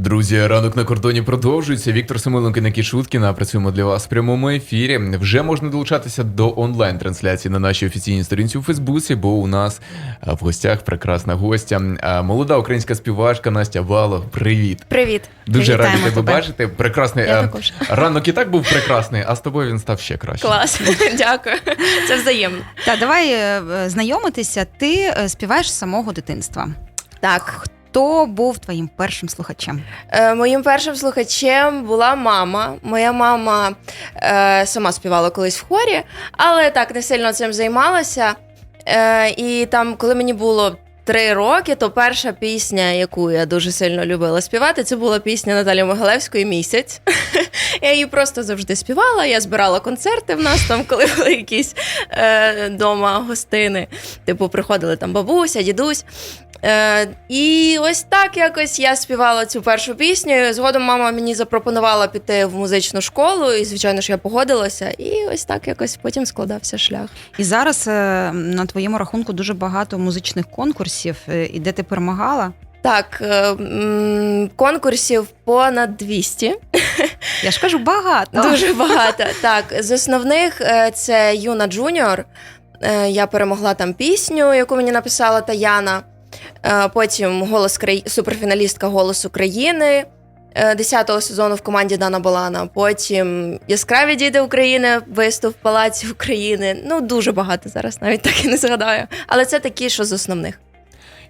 Друзі, ранок на кордоні продовжується. Віктор Самиленко Никіт Шуткіна. Працюємо для вас в прямому ефірі. Вже можна долучатися до онлайн-трансляції на нашій офіційній сторінці у Фейсбуці, бо у нас в гостях прекрасна гостя. Молода українська співачка Настя Вало. Привіт! Привіт. Дуже радий Привітаємо тебе бачити. Прекрасний Я також. ранок і так був прекрасний, а з тобою він став ще краще. Клас. Дякую. Це взаємно. Та давай е, е, знайомитися. Ти е, співаєш з самого дитинства. Так. Хто був твоїм першим слухачем? Е, моїм першим слухачем була мама. Моя мама е, сама співала колись в хорі, але так не сильно цим займалася. Е, і там, коли мені було. Три роки, то перша пісня, яку я дуже сильно любила співати, це була пісня Наталі Могилевської Місяць. Я її просто завжди співала. Я збирала концерти в нас там, коли були якісь е, гостини. Типу, приходили там бабуся, дідусь. Е, і ось так якось я співала цю першу пісню. Згодом мама мені запропонувала піти в музичну школу, і звичайно ж я погодилася. І ось так якось потім складався шлях. І зараз е, на твоєму рахунку дуже багато музичних конкурсів, е, і де ти перемагала. Так, е, м, конкурсів понад 200. Я ж кажу, багато. Дуже багато. Так, з основних е, це Юна Джуніор. Е, Я перемогла там пісню, яку мені написала Таяна. Е, Потім голос краї... суперфіналістка Голос України. е, 10-го сезону в команді Дана Балана. Потім Яскраві діти України, виступ в Палаці України. Ну, дуже багато зараз, навіть так і не згадаю. Але це такі, що з основних.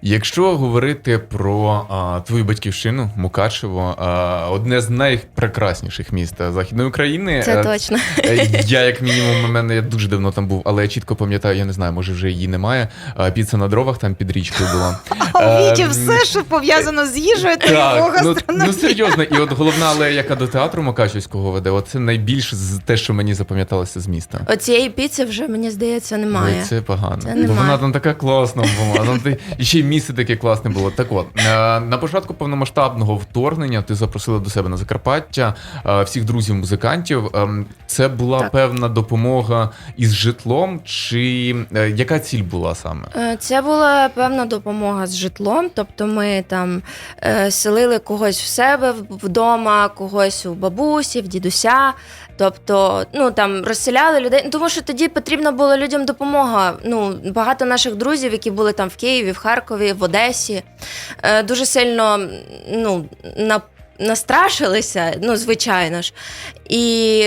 Якщо говорити про а, твою батьківщину, Мукачево, а, одне з найпрекрасніших міст Західної України. Це Е, точно. Е, Я, як мінімум, у мене я дуже давно там був, але я чітко пам'ятаю, я не знаю, може вже її немає. А, Піца на дровах там під річкою була. А у Віті Ем, все, що пов'язано з їжею, то його ну, ну серйозно, і от головна алея, яка до театру Мукачевського веде, оце найбільш з те, що мені запам'яталося з міста. Оцієї піци вже, мені здається, немає. Це погано. Це Бо вона там така класна була. Там ще й місце таке класне було. Так от, е, на початку повномасштабного вторгнення ти запросила до себе на Закарпаття е, всіх друзів-музикантів. Ем, Це була Так. певна допомога із житлом, чи е, яка ціль була саме? Це була певна допомога з житлом. Тобто ми там селили когось в себе вдома, когось у бабусі, в дідуся. Тобто, ну там розселяли людей. Тому що тоді потрібна була людям допомога. Ну, багато наших друзів, які були там в Києві, в Харкові, в Одесі, е, дуже сильно ну, на. Настрашилися, ну звичайно ж. І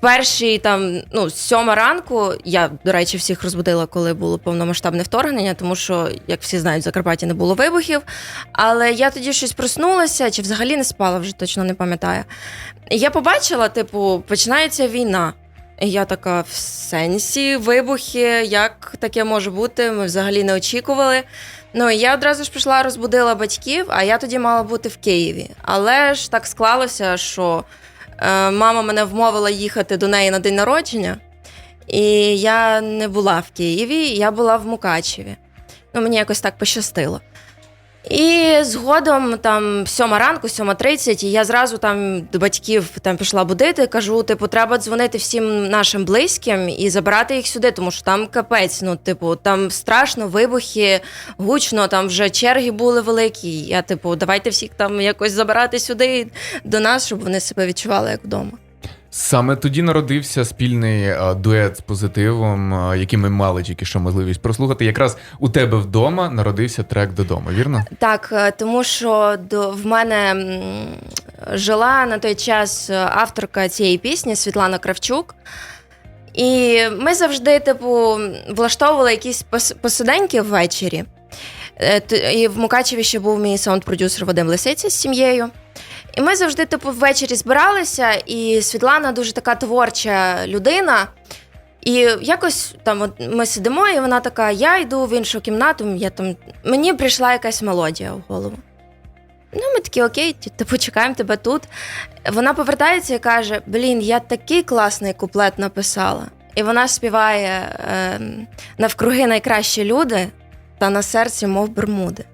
перші там, ну, сьома ранку, я, до речі, всіх розбудила, коли було повномасштабне вторгнення, тому що, як всі знають, в Закарпатті не було вибухів. Але я тоді щось проснулася, чи взагалі не спала, вже точно не пам'ятаю. І я побачила, типу, починається війна. І я така, в сенсі, вибухи, як таке може бути? Ми взагалі не очікували. Ну я одразу ж пішла, розбудила батьків, а я тоді мала бути в Києві. Але ж так склалося, що е, мама мене вмовила їхати до неї на день народження, і я не була в Києві, я була в Мукачеві. Ну, мені якось так пощастило. І згодом там сьома ранку, сьома тридцять, і я зразу там до батьків там пішла будити. Кажу, типу, треба дзвонити всім нашим близьким і забирати їх сюди, тому що там капець. Ну, типу, там страшно, вибухи, гучно, там вже черги були великі. Я, типу, давайте всіх там якось забирати сюди до нас, щоб вони себе відчували як вдома. Саме тоді народився спільний е, дует з позитивом, е, який ми мали тільки що можливість прослухати. Якраз у тебе вдома народився трек додому, вірно? Так, е, тому що до в мене жила на той час авторка цієї пісні Світлана Кравчук. І ми завжди, типу, влаштовували якісь пос- посиденьки ввечері. І в Мукачеві ще був мій саунд-продюсер Вадим Лисиця з сім'єю. І ми завжди, типу, ввечері збиралися, і Світлана дуже така творча людина. І якось там от ми сидимо, і вона така: я йду в іншу кімнату, я там мені прийшла якась мелодія в голову. Ну, ми такі, окей, типу, чекаємо тебе тут. Вона повертається і каже: Блін, я такий класний куплет написала. І вона співає ем, навкруги найкращі люди, та на серці, мов бермуди.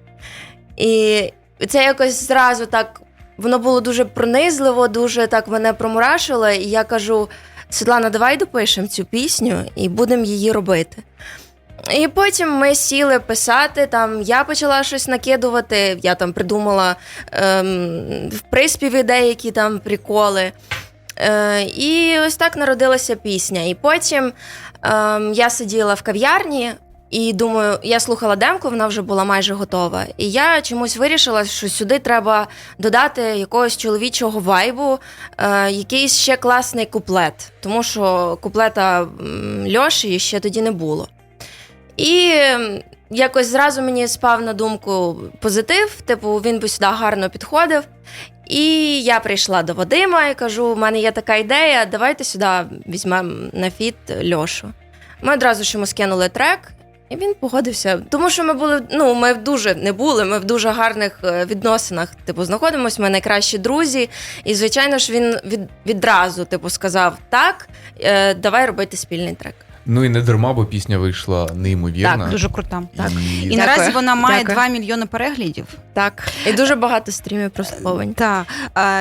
І це якось зразу так, воно було дуже пронизливо, дуже так мене промурашило. І я кажу: Світлана, давай допишемо цю пісню і будемо її робити. І потім ми сіли писати. Там я почала щось накидувати. Я там придумала ем, в приспіві деякі там приколи. Е, і ось так народилася пісня. І потім ем, я сиділа в кав'ярні. І думаю, я слухала демку, вона вже була майже готова. І я чомусь вирішила, що сюди треба додати якогось чоловічого вайбу, е, якийсь ще класний куплет, тому що куплета Льоші ще тоді не було. І якось зразу мені спав на думку позитив, типу, він би сюди гарно підходив. І я прийшла до Вадима і кажу: у мене є така ідея, давайте сюди візьмемо на фіт Льошу. Ми одразу ж йому скинули трек, і він погодився. Тому що ми були, ну, ми дуже не були, ми в дуже гарних е, відносинах, типу, знаходимося, ми найкращі друзі. І, звичайно ж, він від, відразу, типу, сказав: так, е, давай робити спільний трек. Ну і не дарма, бо пісня вийшла неймовірна. Так, Дуже крута. Так. І... І наразі вона має Дякую. 2 мільйони переглядів. Так. І дуже багато стрімів прослуховувань. Так.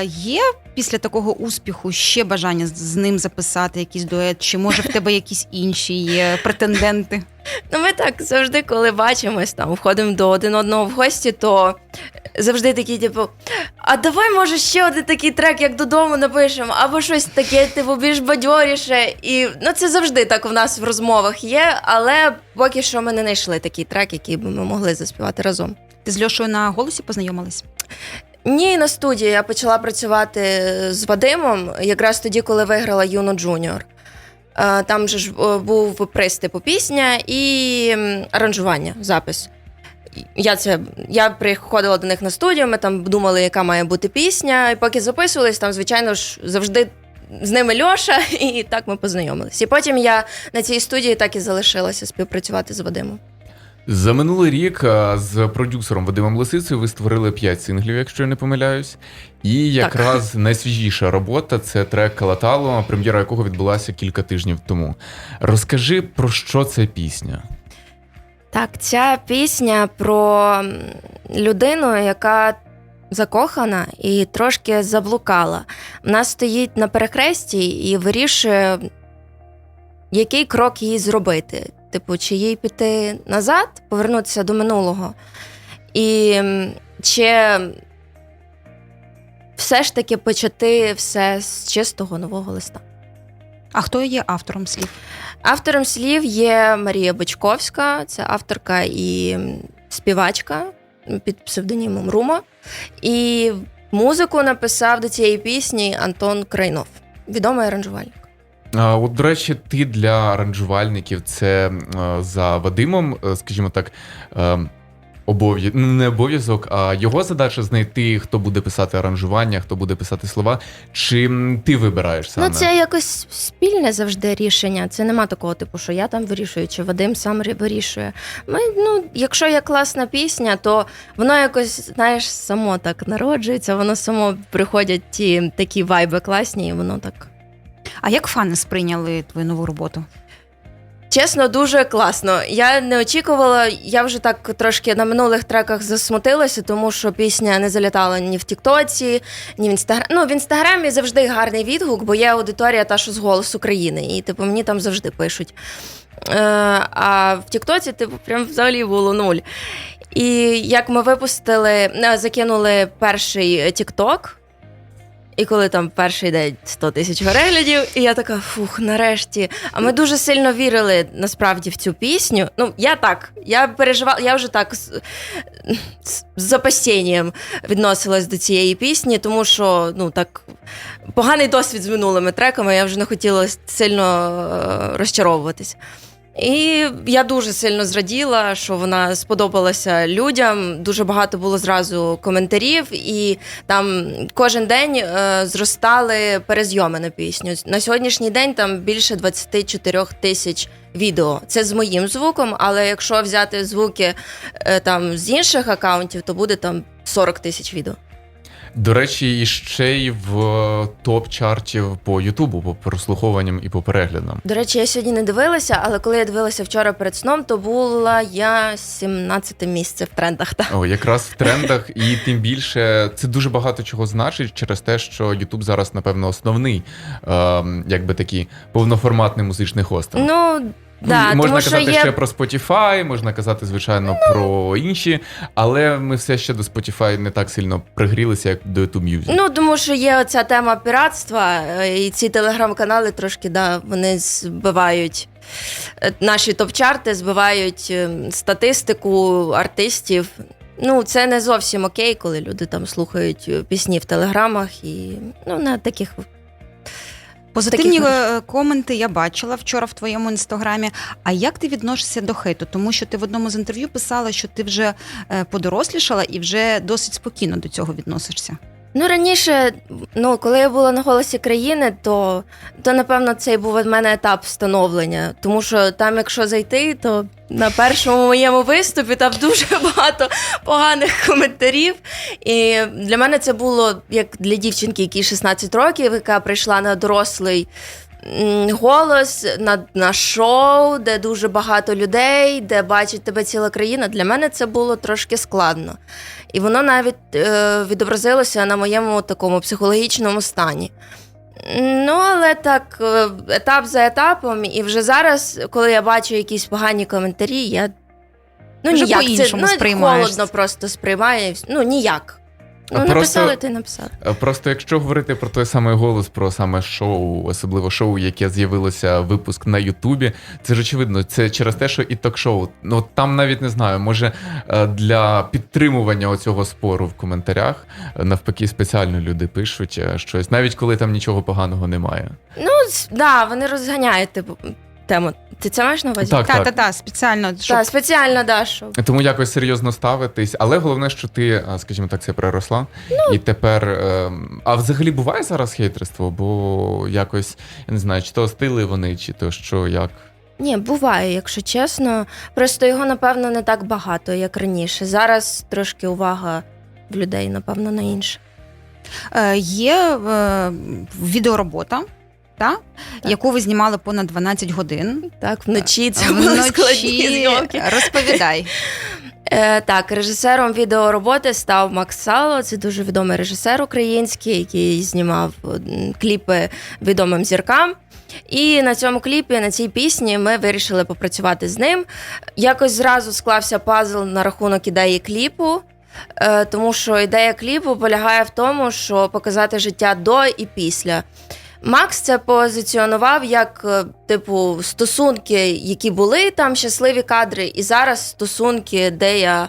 Є після такого успіху ще бажання з- ним записати якийсь дует? Чи може в тебе якісь інші є претенденти? Ну, ми так завжди, коли бачимось, там входимо до один одного в гості, то завжди такі, типу, а давай, може, ще один такий трек, як додому напишемо, або щось таке, типу, більш бадьоріше. І ну, це завжди так у нас в розмовах є, але поки що ми не знайшли такий трек, який би ми могли заспівати разом. Ти з Льошою на голосі познайомилась? Ні, на студії я почала працювати з Вадимом якраз тоді, коли виграла Юно Джуніор. Е, Там же ж е, був приз типу пісня і аранжування, запис. Я це я приходила до них на студію. Ми там думали, яка має бути пісня. І поки записувались, там, звичайно ж, завжди з ними Льоша, і так ми познайомились. І потім я на цій студії так і залишилася співпрацювати з Вадимом. За минулий рік з продюсером Вадимом Лисицею ви створили 5 синглів, якщо я не помиляюсь. І якраз найсвіжіша робота це трек Калатало, прем'єра якого відбулася кілька тижнів тому. Розкажи про що це пісня? Так, ця пісня про людину, яка закохана і трошки заблукала. Вона стоїть на перехресті і вирішує, який крок їй зробити. Типу, чи їй піти назад, повернутися до минулого, і чи все ж таки почати все з чистого нового листа. А хто є автором слів? Автором слів є Марія Бочковська, це авторка і співачка під псевдонімом Рума. І музику написав до цієї пісні Антон Крайнов, відомий аранжувальник. От, до речі, ти для аранжувальників це е, за Вадимом, е, скажімо так. е, Обов'язок, ну, не обов'язок, а його задача знайти, хто буде писати аранжування, хто буде писати слова. Чи ти вибираєш саме? Ну, це якось спільне завжди рішення. Це нема такого, типу, що я там вирішую, чи Вадим сам вирішує. Ми, ну, якщо є класна пісня, то воно якось, знаєш, само так народжується, воно само приходять ті такі вайби класні, і воно так. А як фани сприйняли твою нову роботу? Чесно, дуже класно. Я не очікувала. Я вже так трошки на минулих треках засмутилася, тому що пісня не залітала ні в Тіктоці, ні в інстаграмі. Ну, в інстаграмі завжди гарний відгук, бо є аудиторія та, що з голос України. І типу мені там завжди пишуть. Е, а в Тіктоці, типу, прям взагалі було нуль. І як ми випустили, е, закинули перший Тікток. І коли там перший день 100 тисяч переглядів, і я така, фух, нарешті. А ми дуже сильно вірили насправді в цю пісню. Ну, я так, я переживала, я вже так з, з, з запасінням відносилась до цієї пісні, тому що ну так поганий досвід з минулими треками, я вже не хотіла сильно е, розчаровуватись. І я дуже сильно зраділа, що вона сподобалася людям. Дуже багато було зразу коментарів, і там кожен день е, зростали перезйоми на пісню. На сьогоднішній день там більше 24 тисяч відео. Це з моїм звуком, але якщо взяти звуки е, там з інших акаунтів, то буде там 40 тисяч відео. До речі, і ще й в е, топ-чартів по Ютубу, по прослуховуванням і по переглядам. До речі, я сьогодні не дивилася, але коли я дивилася вчора перед сном, то була я 17 місце в трендах. Так. О, якраз в трендах, і тим більше це дуже багато чого значить через те, що Ютуб зараз, напевно, основний, ем, якби такий повноформатний музичний хостинг. Ну Да, можна тому що казати є- ще про Spotify, можна казати, звичайно, про інші, але ми все ще до Spotify не так сильно пригрілися, як до YouTube Music. Ну, тому що є оця тема піратства, е, і ці телеграм-канали трошки, да, вони збивають е, наші топ-чарти, збивають е, статистику артистів. Ну, це не зовсім окей, коли люди там слухають е, пісні в телеграмах і ну, на таких. Позитивні Таких е, коменти я бачила вчора в твоєму інстаграмі. А як ти відносишся до хейту? Тому що ти в одному з інтерв'ю писала, що ти вже е, подорослішала і вже досить спокійно до цього відносишся. Ну, раніше, ну, коли я була на голосі країни, то, то напевно цей був від мене етап встановлення. Тому що там, якщо зайти, то на першому моєму виступі там дуже багато поганих коментарів. І для мене це було як для дівчинки, якій 16 років, яка прийшла на дорослий голос, на, на шоу, де дуже багато людей, де бачить тебе ціла країна. Для мене це було трошки складно. І воно навіть е, відобразилося на моєму такому психологічному стані. Ну, але так, е, етап за етапом, і вже зараз, коли я бачу якісь погані коментарі, я ну, Вже ніяк, це, ну, холодно просто сприймаю. Ну, ніяк. Ну, просто- написали, ти написав. Просто якщо говорити про той самий голос, про саме шоу, особливо шоу, яке з'явилося випуск на Ютубі, це ж очевидно, це через те, що і ток-шоу. Ну там навіть не знаю, може е, для підтримування оцього спору в коментарях е, навпаки спеціально люди пишуть е, щось, навіть коли там нічого поганого немає. Ну, да, вони розганяють типу, тему. Ти це маєш на увазі? Так, та, та, та, спеціально, щоб Так, спеціально, да, що. Тому якось серйозно ставитись, але головне, що ти, е, скажімо так, це переросла. Ну. І тепер. е, А взагалі буває зараз хейтерство, бо якось я не знаю, чи то остили вони, чи то що як. Ні, буває, якщо чесно. Просто його, напевно, не так багато, як раніше. Зараз трошки увага в людей, напевно, на інше. Е, Є е, відеоробота, та? Так. яку ви знімали понад 12 годин. Так, вночі це були складні зйомки. Розповідай. Е, так, режисером відеороботи став Макс Сало. Це дуже відомий режисер український, який знімав кліпи відомим зіркам. І на цьому кліпі, на цій пісні, ми вирішили попрацювати з ним. Якось зразу склався пазл на рахунок ідеї кліпу. е, Тому що ідея кліпу полягає в тому, що показати життя до і після. Макс це позиціонував як, е, типу, стосунки, які були там, щасливі кадри, і зараз стосунки, де я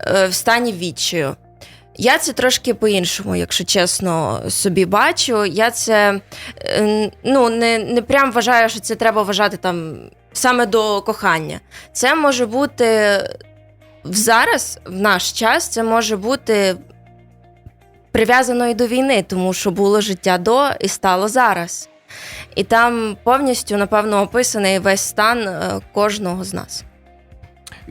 е, в стані відчаю. Я це трошки по-іншому, якщо чесно, собі бачу. Я це е, ну, не, не прям вважаю, що це треба вважати там саме до кохання. Це може бути зараз, в наш час, це може бути прив'язано і до війни, тому що було життя до і стало зараз. І там повністю, напевно, описаний весь стан е, кожного з нас.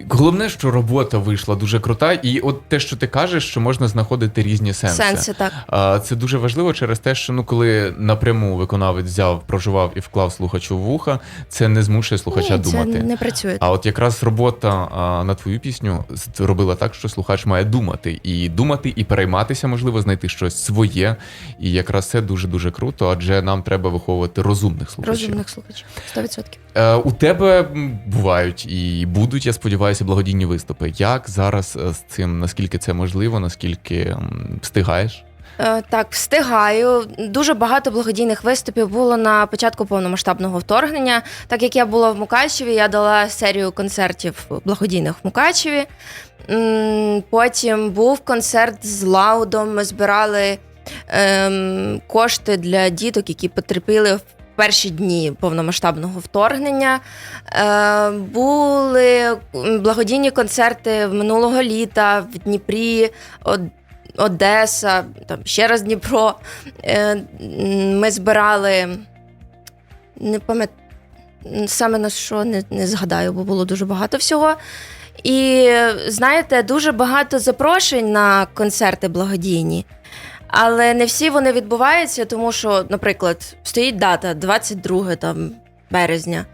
Головне, що робота вийшла дуже крута, і от те, що ти кажеш, що можна знаходити різні сенси. Сенси так. А, Це дуже важливо через те, що ну, коли напряму виконавець взяв, проживав і вклав слухачу в вуха, це не змушує слухача Ні, це думати. не працює. А от якраз робота а, на твою пісню робила так, що слухач має думати і думати, і перейматися, можливо, знайти щось своє. І якраз це дуже дуже круто, адже нам треба виховувати розумних слухачів. Розумних слухачів. 100%. Е, у тебе бувають і будуть, я сподіваюся, благодійні виступи. Як зараз е, з цим? Наскільки це можливо? Наскільки встигаєш? Е, Так, встигаю. Дуже багато благодійних виступів було на початку повномасштабного вторгнення. Так як я була в Мукачеві, я дала серію концертів благодійних в Мукачеві. Потім був концерт з Лаудом. Ми збирали ем, кошти для діток, які потерпіли в перші дні повномасштабного вторгнення. Е, були благодійні концерти минулого літа в Дніпрі. Одеса, там ще раз Дніпро. Е, Ми збирали. Не пам'ятаю, саме на що не, не згадаю, бо було дуже багато всього. І знаєте, дуже багато запрошень на концерти благодійні. Але не всі вони відбуваються, тому що, наприклад, стоїть дата 22 там, березня.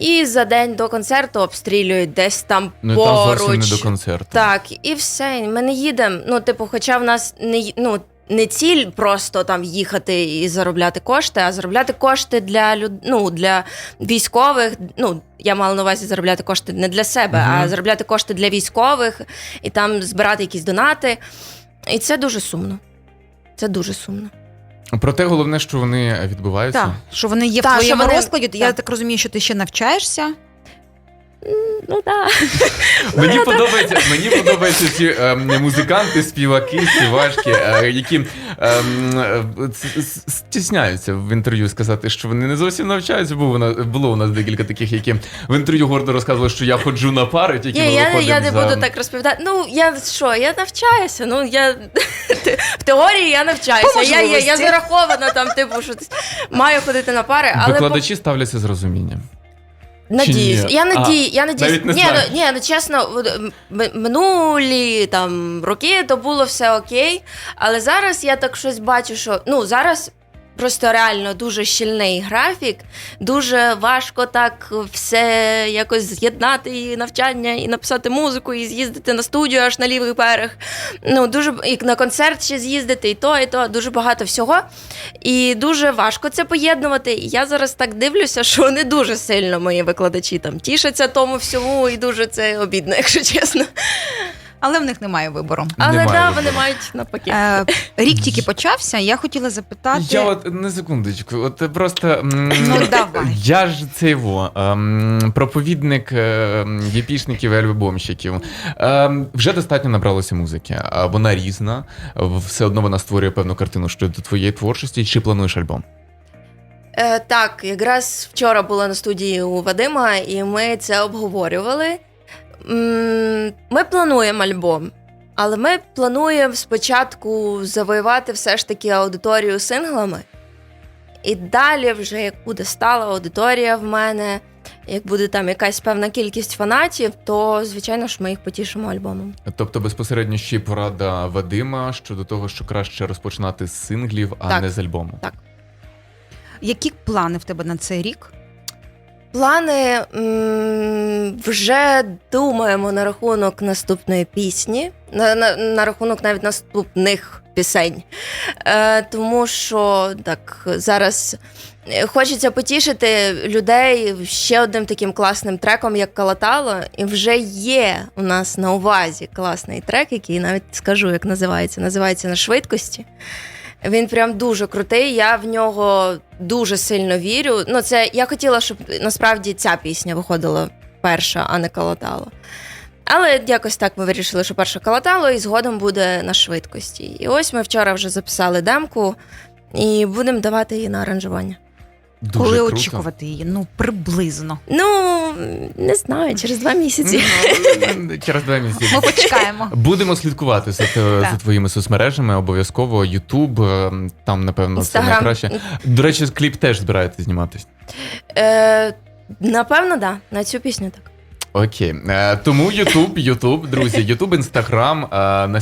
І за день до концерту обстрілюють десь там Ну поруч. там зовсім не до концерту. Так, і все. Ми не їдемо. Ну, типу, хоча в нас не ну, не ціль просто там їхати і заробляти кошти, а заробляти кошти для люд... ну, для військових. Ну, я мала на увазі заробляти кошти не для себе, Мгм. а заробляти кошти для військових і там збирати якісь донати. І це дуже сумно. Це дуже сумно. Проте головне, що вони відбуваються. Так, що вони є Так, в твоєму вони- розкладі. Я так. так розумію, що ти ще навчаєшся. Ну так. Мені подобається, мені подобаються ці ем, музиканти, співаки, співачки, е, які е, ц- стісняються в інтерв'ю сказати, що вони не зовсім навчаються. Бо вона було у нас декілька таких, які в інтерв'ю гордо розказували, що я ходжу на пари, тільки Ні, ми я, я не за... буду так розповідати. Ну, я що, я навчаюся. Ну, я в теорії я навчаюся. Я, я, я зарахована там, типу, що маю ходити на пари, але по- Викладачі ставляться з розумінням. Надіюсь. Я надію, я надіюсь. не ні, знаю. ну, ні, ну чесно, минулі там роки то було все окей. Але зараз я так щось бачу, що ну зараз. Просто реально дуже щільний графік, дуже важко так все якось з'єднати і навчання, і написати музику, і з'їздити на студію аж на лівий берег. Ну дуже і на концерт ще з'їздити, і то, і то дуже багато всього. І дуже важко це поєднувати. І я зараз так дивлюся, що не дуже сильно мої викладачі там тішаться тому всьому, і дуже це обідно, якщо чесно. Але в них немає вибору. Але Немає да, вибору. вони мають навпаки. Е, рік тільки почався. Я хотіла запитати. Я от на секундочку, от просто м, Ну, давай. я ж цей во ем, проповідник ем, єпішників і альбомщиків. Ем, вже достатньо набралося музики. а Вона різна, все одно вона створює певну картину щодо твоєї творчості. Чи плануєш альбом? Е, так, якраз вчора була на студії у Вадима, і ми це обговорювали. Ми плануємо альбом, але ми плануємо спочатку завоювати все ж таки аудиторію синглами. І далі, вже як буде стала аудиторія в мене, як буде там якась певна кількість фанатів, то звичайно ж ми їх потішимо альбомом. Тобто безпосередньо ще й порада Вадима щодо того, що краще розпочинати з синглів, а Так. не з альбому. Так. Які плани в тебе на цей рік? Плани м, вже думаємо на рахунок наступної пісні, на, на, на рахунок навіть наступних пісень. Е, тому що так зараз е, хочеться потішити людей ще одним таким класним треком, як Калатало. І вже є у нас на увазі класний трек, який навіть скажу, як називається. Називається на швидкості. Він прям дуже крутий. Я в нього дуже сильно вірю. Ну, це я хотіла, щоб насправді ця пісня виходила перша, а не калатало. Але якось так ми вирішили, що перша калатало, і згодом буде на швидкості. І ось ми вчора вже записали демку і будемо давати її на аранжування. Дуже Коли круто. очікувати її? Ну, приблизно. Ну не знаю, через два місяці. Ну, Через два місяці. Ми почекаємо. Будемо слідкувати за, за твоїми соцмережами, обов'язково. Ютуб, ем, там, напевно, це Інстаграм. найкраще. До речі, кліп теж збираєте зніматись. Е, напевно, так. Да, на цю пісню так. Окей. Е, тому Ютуб, Ютуб, друзі, Ютуб, Інстаграм,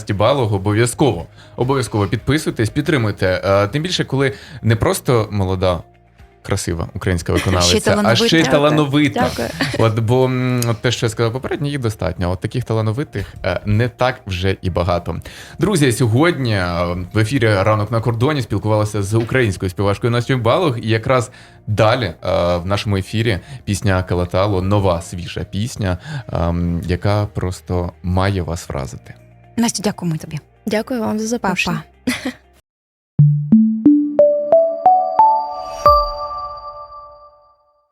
е, Балог, обов'язково. Обов'язково підписуйтесь, підтримуйте. Е, тим більше, коли не просто молода. Красива українська виконавиця, а ще й талановита. Дякую. От бо от те, що я сказав попередньо, їх достатньо. От таких талановитих е, не так вже і багато. Друзі, сьогодні е, в ефірі ранок на кордоні спілкувалася з українською співачкою Настю Балог. І якраз далі е, в нашому ефірі пісня Калатало, нова свіжа пісня, яка просто має вас вразити. Настя, дякуємо тобі. Дякую вам за запрошення. Па-па.